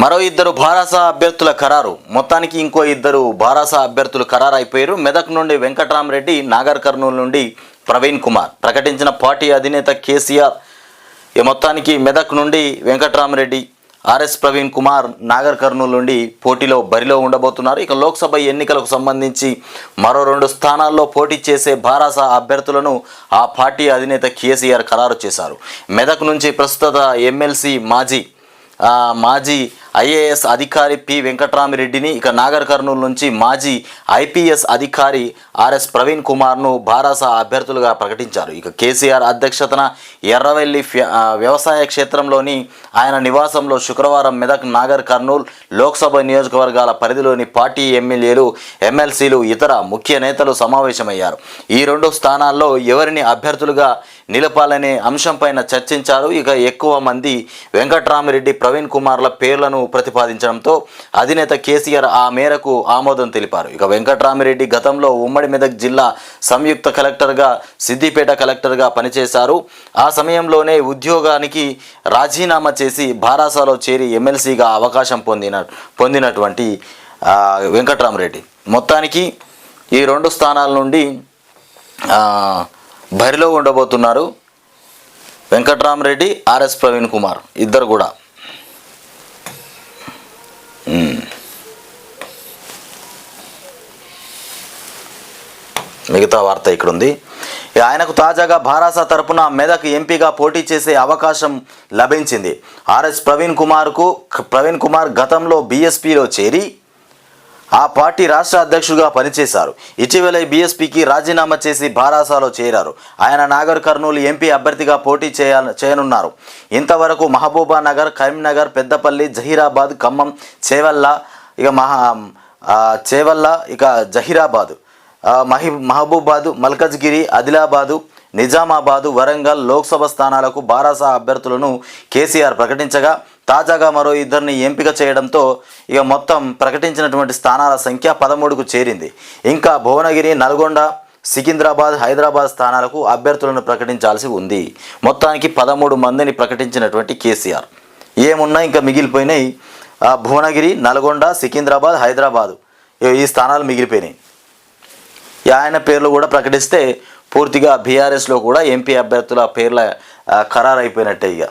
మరో ఇద్దరు భారాస అభ్యర్థుల ఖరారు. మొత్తానికి ఇంకో ఇద్దరు భారాస అభ్యర్థులు ఖరారు అయిపోయారు మెదక్ నుండి వెంకటరామరెడ్డి నాగర్ కర్నూలు నుండి ప్రవీణ్ కుమార్. ప్రకటించిన పార్టీ అధినేత కేసీఆర్ ఈ మొత్తానికి మెదక్ నుండి వెంకటరామరెడ్డి ఆర్ఎస్ ప్రవీణ్ కుమార్ నాగర్ కర్నూలు నుండి పోటీలో బరిలో ఉండబోతున్నారు. ఇక లోక్సభ ఎన్నికలకు సంబంధించి మరో రెండు స్థానాల్లో పోటీ చేసే భారాస అభ్యర్థులను ఆ పార్టీ అధినేత కేసీఆర్ ఖరారు చేశారు. మెదక్ నుంచి ప్రస్తుత ఎమ్మెల్సీ మాజీ మాజీ ఐఏఎస్ అధికారి పి వెంకట్రామిరెడ్డిని ఇక నాగర్ కర్నూలు నుంచి మాజీ ఐపీఎస్ అధికారి ఆర్ఎస్ ప్రవీణ్ కుమార్ను భారాస అభ్యర్థులుగా ప్రకటించారు. ఇక కేసీఆర్ అధ్యక్షతన ఎర్రవెల్లి వ్యవసాయ క్షేత్రంలోని ఆయన నివాసంలో శుక్రవారం మెదక్ నాగర్ కర్నూల్ లోక్సభ నియోజకవర్గాల పరిధిలోని పార్టీ ఎమ్మెల్యేలు ఎమ్మెల్సీలు ఇతర ముఖ్య నేతలు సమావేశమయ్యారు. ఈ రెండు స్థానాల్లో ఎవరిని అభ్యర్థులుగా నిలపాలనే అంశంపైన చర్చించారు. ఇక ఎక్కువ మంది వెంకట్రామిరెడ్డి ప్రవీణ్ కుమార్ల పేర్లను ప్రతిపాదించడంతో అధినేత కేసీఆర్ ఆ మేరకు ఆమోదం తెలిపారు. ఇక వెంకట్రామిరెడ్డి గతంలో ఉమ్మడి మెదక్ జిల్లా సంయుక్త కలెక్టర్గా సిద్దిపేట కలెక్టర్గా పనిచేశారు. ఆ సమయంలోనే ఉద్యోగానికి రాజీనామా చేసి భారాసాలో చేరి ఎమ్మెల్సీగా అవకాశం పొందిన పొందినటువంటి ఆ, వెంకట్రామరెడ్డి. మొత్తానికి ఈ రెండు స్థానాల నుండి బరిలో ఉండబోతున్నారు వెంకట్రామరెడ్డి ఆర్ఎస్ ప్రవీణ్ కుమార్. ఇద్దరు కూడా. మిగతా వార్త ఇక్కడుంది. ఇక ఆయనకు తాజాగా భారాస తరపున మెదక్ ఎంపీగా పోటీ చేసే అవకాశం లభించింది. ఆర్ఎస్ ప్రవీణ్ కుమార్కు ప్రవీణ్ కుమార్ గతంలో బీఎస్పీలో చేరి ఆ పార్టీ రాష్ట్ర అధ్యక్షుడిగా పనిచేశారు. ఇటీవల బీఎస్పీకి రాజీనామా చేసి భారాసాలో చేరారు. ఆయన నాగర్ కర్నూలు ఎంపీ అభ్యర్థిగా పోటీ చేయ చేయనున్నారు. ఇంతవరకు మహబూబా నగర్ కరీంనగర్ పెద్దపల్లి జహీరాబాద్ ఖమ్మం చేవల్ల ఇక మహా చేవల్ల ఇక జహీరాబాద్ మహి మహబూబాదు మల్కజ్గిరి ఆదిలాబాదు నిజామాబాదు వరంగల్ లోక్సభ స్థానాలకు బారాసా అభ్యర్థులను కేసీఆర్ ప్రకటించగా తాజాగా మరో ఇద్దరిని ఎంపిక చేయడంతో ఇక మొత్తం ప్రకటించినటువంటి స్థానాల సంఖ్య పదమూడుకు చేరింది. ఇంకా భువనగిరి నల్గొండ సికింద్రాబాద్ హైదరాబాద్ స్థానాలకు అభ్యర్థులను ప్రకటించాల్సి ఉంది. మొత్తానికి పదమూడు మందిని ప్రకటించినటువంటి కేసీఆర్. ఏమున్నా ఇంకా మిగిలిపోయినాయి. భువనగిరి నల్గొండ సికింద్రాబాద్ హైదరాబాదు. ఈ స్థానాలు మిగిలిపోయినాయి. ఆయన పేర్లు కూడా ప్రకటిస్తే పూర్తిగా బీఆర్ఎస్లో కూడా ఎంపీ అభ్యర్థుల పేర్ల ఖరారైపోయినట్టే ఇక